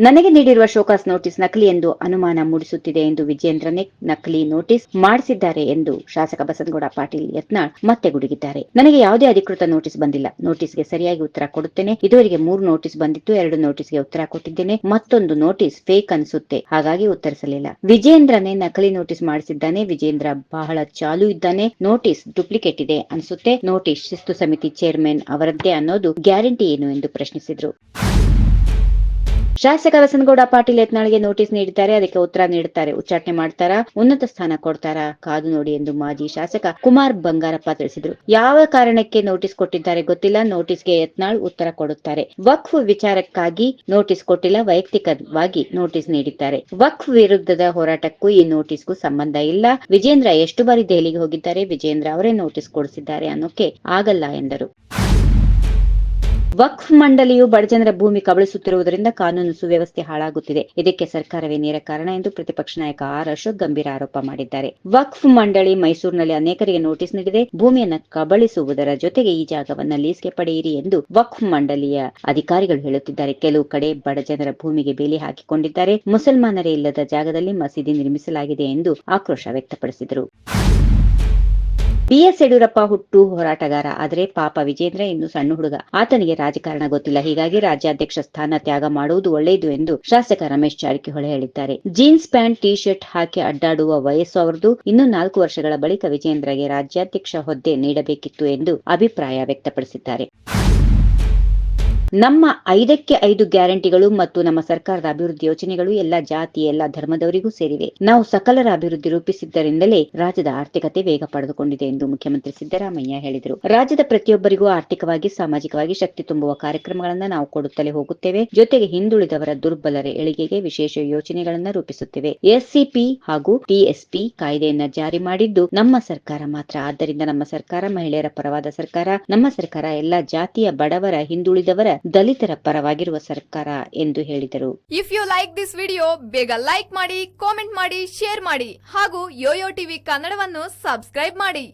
ನನಗೆ ನೀಡಿರುವ show cause notice ನಕಲಿ ಎಂದು ಅನುಮಾನ ಮೂಡಿಸುತ್ತಿದೆ ಎಂದು ವಿಜೇಂದ್ರನೇ ನಕಲಿ ನೋಟಿಸ್ ಮಾಡಿಸಿದ್ದಾರೆ ಎಂದು ಶಾಸಕ ಬಸನಗೌಡ ಪಾಟೀಲ್ ಯತ್ನಾಳ್ ಮತ್ತೆ ಗುಡುಗಿದ್ದಾರೆ. ನನಗೆ ಯಾವುದೇ ಅಧಿಕೃತ ನೋಟಿಸ್ ಬಂದಿಲ್ಲ. ನೋಟಿಸ್ಗೆ ಸರಿಯಾಗಿ ಉತ್ತರ ಕೊಡುತ್ತೇನೆ. ಇದುವರೆಗೆ ಮೂರು ನೋಟಿಸ್ ಬಂದಿತ್ತು. ಎರಡು ನೋಟಿಸ್ಗೆ ಉತ್ತರ ಕೊಟ್ಟಿದ್ದೇನೆ. ಮತ್ತೊಂದು ನೋಟಿಸ್ ಫೇಕ್ ಅನಿಸುತ್ತೆ. ಹಾಗಾಗಿ ಉತ್ತರಿಸಲಿಲ್ಲ. ವಿಜೇಂದ್ರನೇ ನಕಲಿ ನೋಟಿಸ್ ಮಾಡಿಸಿದ್ದಾನೆ. ವಿಜೇಂದ್ರ ಬಹಳ ಚಾಲು ಇದ್ದಾನೆ. ನೋಟಿಸ್ ಡುಪ್ಲಿಕೇಟ್ ಇದೆ ಅನಿಸುತ್ತೆ. ನೋಟಿಸ್ ಶಿಸ್ತು ಸಮಿತಿ ಚೇರ್ಮನ್ ಅವರದ್ದೇ ಅನ್ನೋದು ಗ್ಯಾರಂಟಿ ಏನು ಎಂದು ಪ್ರಶ್ನಿಸಿದ್ರು. ಶಾಸಕ ಬಸನಗೌಡ ಪಾಟೀಲ್ ಯತ್ನಾಳ್ಗೆ ನೋಟಿಸ್ ನೀಡಿದ್ದಾರೆ, ಅದಕ್ಕೆ ಉತ್ತರ ನೀಡುತ್ತಾರೆ, ಉಚ್ಚಾಟನೆ ಮಾಡ್ತಾರಾ, ಉನ್ನತ ಸ್ಥಾನ ಕೊಡ್ತಾರಾ, ಕಾದು ನೋಡಿ ಎಂದು ಮಾಜಿ ಶಾಸಕ ಕುಮಾರ್ ಬಂಗಾರಪ್ಪ ತಿಳಿಸಿದರು. ಯಾವ ಕಾರಣಕ್ಕೆ ನೋಟಿಸ್ ಕೊಟ್ಟಿದ್ದಾರೆ ಗೊತ್ತಿಲ್ಲ, ನೋಟಿಸ್ಗೆ ಯತ್ನಾಳ್ ಉತ್ತರ ಕೊಡುತ್ತಾರೆ. ವಕ್ಫ್ ವಿಚಾರಕ್ಕಾಗಿ ನೋಟಿಸ್ ಕೊಟ್ಟಿಲ್ಲ, ವೈಯಕ್ತಿಕವಾಗಿ ನೋಟಿಸ್ ನೀಡಿದ್ದಾರೆ. ವಕ್ಫ್ ವಿರುದ್ಧದ ಹೋರಾಟಕ್ಕೂ ಈ ನೋಟಿಸ್ಗೂ ಸಂಬಂಧ ಇಲ್ಲ. ವಿಜೇಂದ್ರ ಎಷ್ಟು ಬಾರಿ ದೆಹಲಿಗೆ ಹೋಗಿದ್ದಾರೆ, ವಿಜೇಂದ್ರ ಅವರೇ ನೋಟಿಸ್ ಕೊಡಿಸಿದ್ದಾರೆ ಅನ್ನೋಕೆ ಆಗಲ್ಲ ಎಂದರು. ವಕ್ಫ್ ಮಂಡಳಿಯು ಬಡಜನರ ಭೂಮಿ ಕಬಳಿಸುತ್ತಿರುವುದರಿಂದ ಕಾನೂನು ಸುವ್ಯವಸ್ಥೆ ಹಾಳಾಗುತ್ತಿದೆ. ಇದಕ್ಕೆ ಸರ್ಕಾರವೇ ನೇರ ಕಾರಣ ಎಂದು ಪ್ರತಿಪಕ್ಷ ನಾಯಕ ಆರ್ ಅಶೋಕ್ ಗಂಭೀರ ಆರೋಪ ಮಾಡಿದ್ದಾರೆ. ವಕ್ಫ್ ಮಂಡಳಿ ಮೈಸೂರಿನಲ್ಲಿ ಅನೇಕರಿಗೆ ನೋಟಿಸ್ ನೀಡಿದೆ. ಭೂಮಿಯನ್ನು ಕಬಳಿಸುವುದರ ಜೊತೆಗೆ ಈ ಜಾಗವನ್ನು ಲೀಸ್ಗೆ ಪಡೆಯಿರಿ ಎಂದು ವಕ್ಫ್ ಮಂಡಳಿಯ ಅಧಿಕಾರಿಗಳು ಹೇಳುತ್ತಿದ್ದಾರೆ. ಕೆಲವು ಕಡೆ ಬಡಜನರ ಭೂಮಿಗೆ ಬೇಲಿ ಹಾಕಿಕೊಂಡಿದ್ದಾರೆ. ಮುಸಲ್ಮಾನರೇ ಇಲ್ಲದ ಜಾಗದಲ್ಲಿ ಮಸೀದಿ ನಿರ್ಮಿಸಲಾಗಿದೆ ಎಂದು ಆಕ್ರೋಶ ವ್ಯಕ್ತಪಡಿಸಿದರು. ಬಿಎಸ್ ಯಡಿಯೂರಪ್ಪ ಹುಟ್ಟು ಹೋರಾಟಗಾರ ಆದರೆ ಪಾಪ ವಿಜೇಂದ್ರ ಇನ್ನು ಸಣ್ಣ ಹುಡುಗ. ಆತನಿಗೆ ರಾಜಕಾರಣ ಗೊತ್ತಿಲ್ಲ. ಹೀಗಾಗಿ ರಾಜ್ಯಾಧ್ಯಕ್ಷ ಸ್ಥಾನ ತ್ಯಾಗ ಮಾಡುವುದು ಒಳ್ಳೆಯದು ಎಂದು ಶಾಸಕ ರಮೇಶ್ ಜಾರಕಿಹೊಳಿ ಹೇಳಿದ್ದಾರೆ. ಜೀನ್ಸ್ ಪ್ಯಾಂಟ್ ಟಿ ಶರ್ಟ್ ಹಾಕಿ ಅಡ್ಡಾಡುವ ವಯಸ್ಸು ಅವರದು ಇನ್ನು ನಾಲ್ಕು ವರ್ಷಗಳ ಬಳಿಕ ವಿಜೇಂದ್ರಗೆ ರಾಜ್ಯಾಧ್ಯಕ್ಷ ಹುದ್ದೆ ನೀಡಬೇಕಿತ್ತು ಎಂದು ಅಭಿಪ್ರಾಯ ವ್ಯಕ್ತಪಡಿಸಿದ್ದಾರೆ. ನಮ್ಮ ಐದಕ್ಕೆ ಐದು ಗ್ಯಾರಂಟಿಗಳು ಮತ್ತು ನಮ್ಮ ಸರ್ಕಾರದ ಅಭಿವೃದ್ಧಿ ಯೋಜನೆಗಳು ಎಲ್ಲ ಜಾತಿ, ಎಲ್ಲ ಧರ್ಮದವರಿಗೂ ಸೇರಿವೆ. ನಾವು ಸಕಲರ ಅಭಿವೃದ್ಧಿ ರೂಪಿಸಿದ್ದರಿಂದಲೇ ರಾಜ್ಯದ ಆರ್ಥಿಕತೆ ವೇಗ ಪಡೆದುಕೊಂಡಿದೆ ಎಂದು ಮುಖ್ಯಮಂತ್ರಿ ಸಿದ್ದರಾಮಯ್ಯ ಹೇಳಿದರು. ರಾಜ್ಯದ ಪ್ರತಿಯೊಬ್ಬರಿಗೂ ಆರ್ಥಿಕವಾಗಿ, ಸಾಮಾಜಿಕವಾಗಿ ಶಕ್ತಿ ತುಂಬುವ ಕಾರ್ಯಕ್ರಮಗಳನ್ನು ನಾವು ಕೊಡುತ್ತಲೇ ಹೋಗುತ್ತೇವೆ. ಜೊತೆಗೆ ಹಿಂದುಳಿದವರ ದುರ್ಬಲರ ಏಳಿಗೆಗೆ ವಿಶೇಷ ಯೋಜನೆಗಳನ್ನು ರೂಪಿಸುತ್ತೇವೆ. ಎಸ್ಸಿಪಿ ಹಾಗೂ ಟಿಎಸ್ಪಿ ಕಾಯ್ದೆಯನ್ನು ಜಾರಿ ಮಾಡಿದ್ದು ನಮ್ಮ ಸರ್ಕಾರ ಮಾತ್ರ. ಆದ್ದರಿಂದ ನಮ್ಮ ಸರ್ಕಾರ ಮಹಿಳೆಯರ ಪರವಾದ ಸರ್ಕಾರ. ನಮ್ಮ ಸರ್ಕಾರ ಎಲ್ಲ ಜಾತಿಯ ಬಡವರ, ಹಿಂದುಳಿದವರ ದಲಿತರ ಪರವಾಗಿರುವ ಸರ್ಕಾರ ಎಂದು ಹೇಳಿದರು. If you like this video ಬೇಗ ಲೈಕ್ ಮಾಡಿ ಕಾಮೆಂಟ್ ಮಾಡಿ ಶೇರ್ ಮಾಡಿ ಹಾಗೂ ಯೋಯೋ ಟಿವಿ ಕನ್ನಡವನ್ನು ಸಬ್ಸ್ಕ್ರೈಬ್ ಮಾಡಿ.